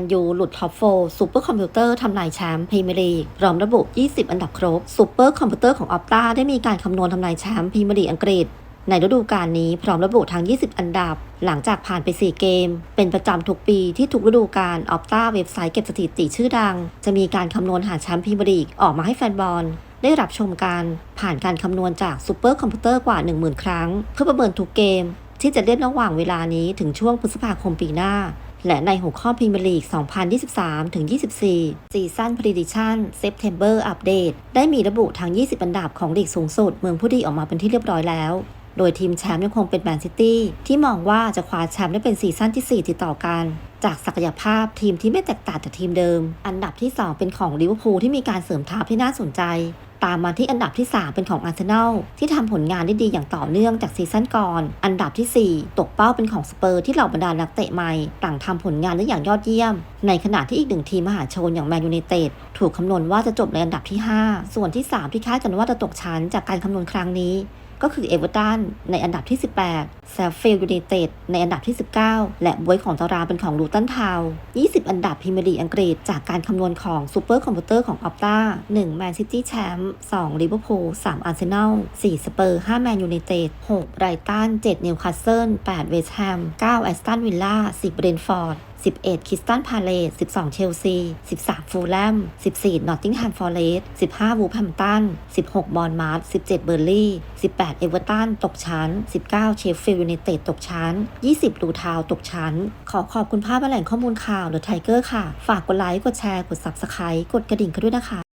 นยูหลุดท็อปโฟซูเปอร์คอมพิวเตอร์ทำลายแชมป์พรีเมียร์ลีกพร้อมระบุ 20 อันดับครบซูเปอร์คอมพิวเตอร์ของออปตาได้มีการคำนวณทำลายแชมป์พรีเมียร์ลีกอังกฤษในฤดูกาลนี้พร้อมระบุทั้ง 20 อันดับ หลังจากผ่านไป 4 เกม เป็นประจำทุกปีที่ทุกฤดูกาลออปต้าเว็บไซต์เก็บสถิติชื่อดัง จะมีการคำนวณหาแชมป์พรีเมียร์ลีกออกมาให้แฟนบอลได้รับชมการผ่านการคำนวณจากซูเปอร์คอมพิวเตอร์กว่า 10,000 ครั้ง เพื่อประเมินทุกเกม ที่จะเล่นระหว่างเวลานี้ถึงช่วงพฤษภาคมปีหน้า และในหัวข้อพรีเมียร์ลีก 2023ถึง24 ซีซั่นพรีดิชั่นเซปเทมเบอร์อัปเดตได้มีระบุทั้ง 20 อันดับของลีกสูงสุด เมืองผู้ดีออกมาเป็นที่เรียบร้อยแล้ว โดยทีมแชมป์ยังคงเป็นแมนซิตี้ที่มองว่าจะคว้าแชมป์ได้เป็นซีซั่นที่ 4 ติดต่อกันจากศักยภาพทีมที่ไม่แตกต่างจากทีมเดิม อันดับที่ 2 เป็นของลิเวอร์พูลที่มีการเสริมทัพที่น่าสนใจ ตามมาที่อันดับที่ 3 เป็นของอาร์เซนอลที่ทำผลงานได้ดีอย่างต่อเนื่องจากซีซั่นก่อน อันดับทีสี่ 4 ตกเป้าเป็นของสเปอร์ที่เหล่าบรรดานักเตะใหม่ ต่างทำผลงานได้อย่างยอดเยี่ยม ในขณะที่อีกหนึ่งทีมมหาชนอย่างแมนยูไนเต็ด ถูกคำนวณว่าจะจบในอันดับที่ 5 ส่วนที่ 3 ที่คาดกันว่าจะตกชั้นจากการคำนวณครั้งนี้ ก็คือเอเวอร์ตันในอันดับที่ 18แซฟฟิลด์ยูไนเต็ดในอันดับที่ 19 และบวยของตารางเป็นของลูตันทาวน์20 อันดับพรีเมียร์ลีกอังกฤษจากการคำนวณของซูเปอร์คอมพิวเตอร์ของออปต้า1แมนซิตี้แชมป์2ลิเวอร์พูล3อาร์เซนอล4สเปอร์5แมนยูไนเต็ด6ไรตัน7นิวคาสเซิล8เวสต์แฮม9แอสตันวิลล่า10เบรนฟอร์ด11 คิสตันพาเลส12 เชลซี 13 ฟูลแลม 14 นอตติงแฮมฟอร์เรสต์15 วูแฮมตัน 16 บอลมาร์ส17 เบอร์ลี่ 18 เอเวอร์ตัน ตกชั้น 19 เชฟฟิลด์ยูไนเต็ด ตกชั้น 20 ลูทาว ตกชั้น ขอขอบคุณภาพและแหล่งข้อมูลข่าวเดอะไทเกอร์ค่ะ ฝากกดไลค์ กดแชร์ กด Subscribe กดกระดิ่งกันด้วยนะคะ